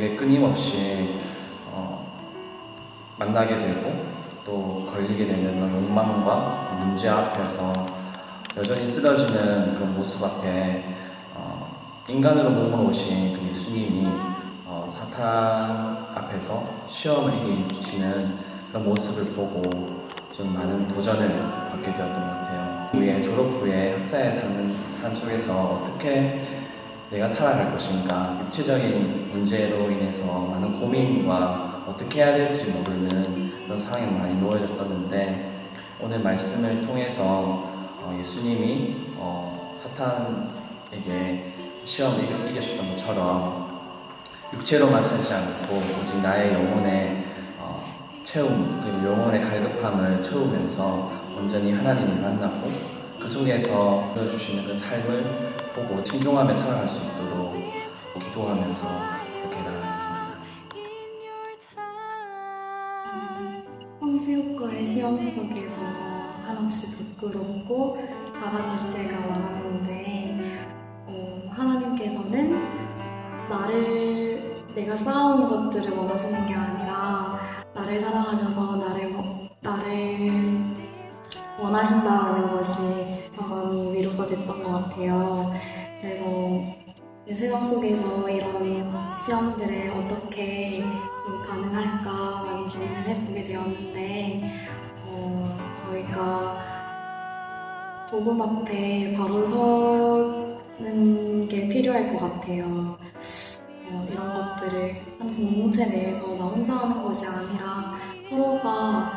되게 끊임없이 어, 만나게 되고 또 걸리게 되는 그런 욕망과 문제 앞에서 여전히 쓰러지는 그런 모습 앞에 어, 인간으로 몸으로 오신 그 예수님이 어, 사탄 앞에서 시험을 이기시는 그런 모습을 보고 좀 많은 도전을 받게 되었던 것 같아요. 후에 졸업 후에 학사에 사는 삶 속에서 어떻게 내가 살아갈 것인가 육체적인 문제로 인해서 많은 고민과 어떻게 해야 될지 모르는 그런 상황에 많이 놓여졌었는데 오늘 말씀을 통해서 어, 예수님이 어, 사탄에게 시험을 이겨- 이기셨던 것처럼 육체로만 살지 않고 오직 나의 영혼의 어, 채움 그리고 영혼의 갈급함을 채우면서 온전히 하나님을 만나고 그 속에서 보여주시는 그 삶을 보고 친종하며 살아갈 수 있도록 기도하면서 이렇게 나가겠습니다. 성취효과의 시험 속에서 한없이 부끄럽고 작아질 때가 많았는데 어, 하나님께서는 나를 내가 쌓아온 것들을 원하시는 게 아니라 같아요. 그래서 내 세상 속에서 이런 시험들에 어떻게 가능할까 많이 고민을 해보게 되었는데 어, 저희가 복음 앞에 바로 서는 게 필요할 것 같아요. 어, 이런 것들을 한 공동체 내에서 나 혼자 하는 것이 아니라 서로가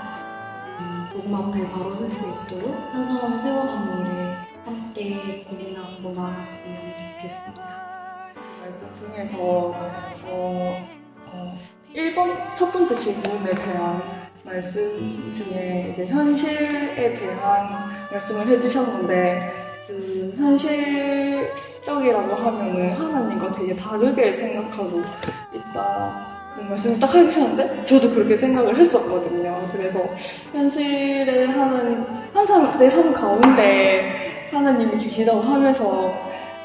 음, 복음 앞에 바로 설 수 있도록 한 사람 세워가는 일을 함께 고민하고 나갔으면 좋겠습니다. 말씀 중에서 어, 어, 1번 첫 번째 질문에 대한 말씀 중에 이제 현실에 대한 말씀을 해주셨는데 그 현실적이라고 하면은 하나님과 되게 다르게 생각하고 있다는 말씀을 딱 해주셨는데 저도 그렇게 생각을 했었거든요. 그래서 현실에 하는 항상 내 삶 가운데 하나님이 계시다고 하면서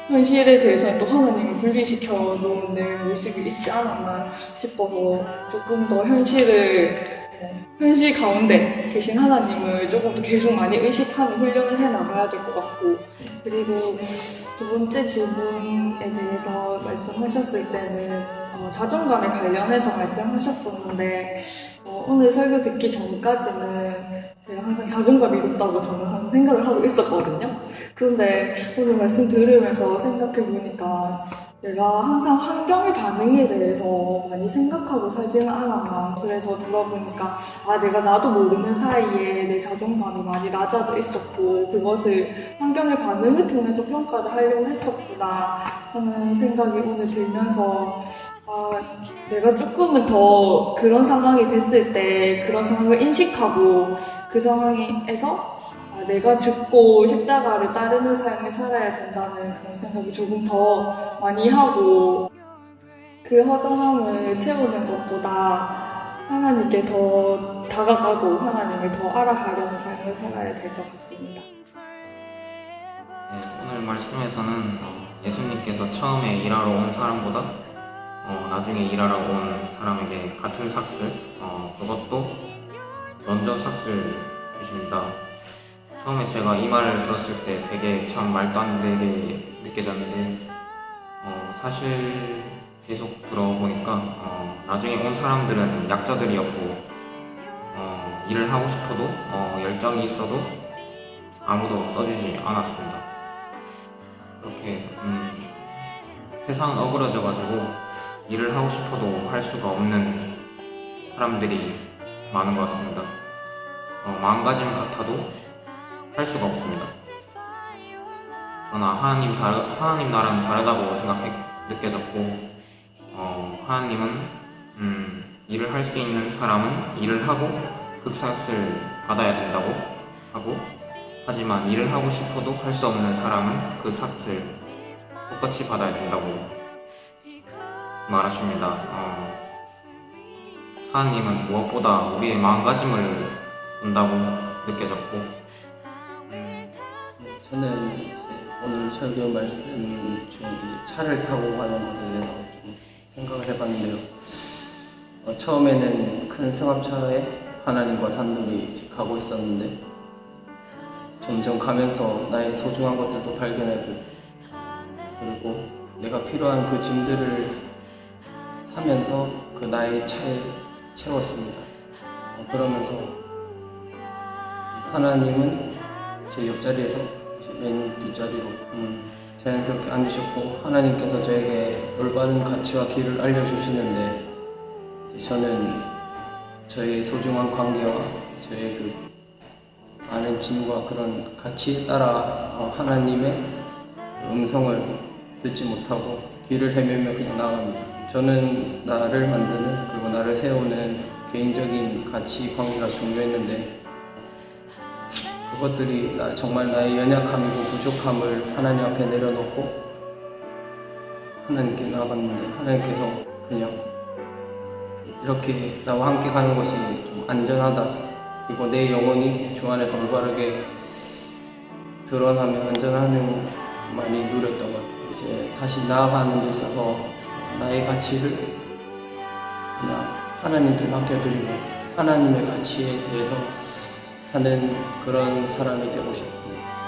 현실에 대해서는 또 하나님을 분리시켜 놓은 내 모습이 있지 않았나 싶어서 조금 더 현실을 어, 현실 가운데 계신 하나님을 조금 더 계속 많이 의식하는 훈련을 해 나가야 될 것 같고. 그리고 두 번째 질문에 대해서 말씀하셨을 때는 어, 자존감에 관련해서 말씀하셨었는데 어, 오늘 설교 듣기 전까지는 제가 항상 자존감이 높다고 저는 항상 생각을 하고 있었거든요. 그런데 오늘 말씀 들으면서 생각해 보니까 내가 항상 환경의 반응에 대해서 많이 생각하고 살지는 않았나. 그래서 들어보니까 아, 내가 나도 모르는 사이에 내 자존감이 많이 낮아져 있었고 그것을 환경의 반응을 통해서 평가를 하려고 했었구나 하는 생각이 오늘 들면서 아, 내가 조금은 더 그런 상황이 됐을 때 그런 상황을 인식하고 그 상황에서 아, 내가 죽고 십자가를 따르는 삶을 살아야 된다는 그런 생각이 조금 더 많이 하고 그 허전함을 채우는 것보다 하나님께 더 다가가고 하나님을 더 알아가려는 삶을 살아야 될 것 같습니다. 네, 오늘 말씀에서는 예수님께서 처음에 일하러 온 사람보다 어, 나중에 일하러 온 사람에게 같은 삭슬 어, 그것도 먼저 삭슬 주십니다. 처음에 제가 이 말을 들었을 때 되게 참 말도 안 되게 느껴졌는데 어, 사실 계속 들어보니까 어, 나중에 온 사람들은 약자들이었고 어, 일을 하고 싶어도 어, 열정이 있어도 아무도 써주지 않았습니다. 그렇게 음, 세상은 어그러져가지고 일을 하고 싶어도 할 수가 없는 사람들이 많은 것 같습니다. 어, 마음가짐 같아도 할 수가 없습니다. 그러나 하나님 다르, 하나님 나라는 다르다고 생각해 느껴졌고 어, 하나님은 음, 일을 할 수 있는 사람은 일을 하고 극삭을 받아야 된다고 하고 하지만 일을 하고 싶어도 할 수 없는 사람은 그 삭을 똑같이 받아야 된다고 말하십니다. 어, 하나님은 무엇보다 우리의 마음가짐을 본다고 느껴졌고 저는 이제 오늘 설교 말씀 중에 이제 차를 타고 가는 것에 대해서 좀 생각을 해봤는데요. 어, 처음에는 큰 승합차에 하나님과 단둘이 이제 가고 있었는데 점점 가면서 나의 소중한 것들도 발견하고 그리고 내가 필요한 그 짐들을 사면서 그 나의 차에 채웠습니다. 어, 그러면서 하나님은 제 옆자리에서 맨 뒷자리로 음, 자연스럽게 앉으셨고 하나님께서 저에게 올바른 가치와 길을 알려주시는데 저는 저의 소중한 관계와 저의 그 많은 짐과 그런 가치에 따라 어, 하나님의 음성을 듣지 못하고 길을 헤매며 그냥 나갑니다. 저는 나를 만드는 그리고 나를 세우는 개인적인 가치 관계가 중요했는데 그것들이 나- 정말 나의 연약함이고 부족함을 하나님 앞에 내려놓고 하나님께 나아갔는데 하나님께서 그냥 이렇게 나와 함께 가는 것이 좀 안전하다 그리고 내 영혼이 주 안에서 올바르게 드러나며 안전하는 많이 누렸던 것 같아요. 이제 다시 나아가는 데 있어서 나의 가치를 그냥 하나님께 맡겨드리고 하나님의 가치에 대해서 사는 그런 사람이 되고 싶습니다.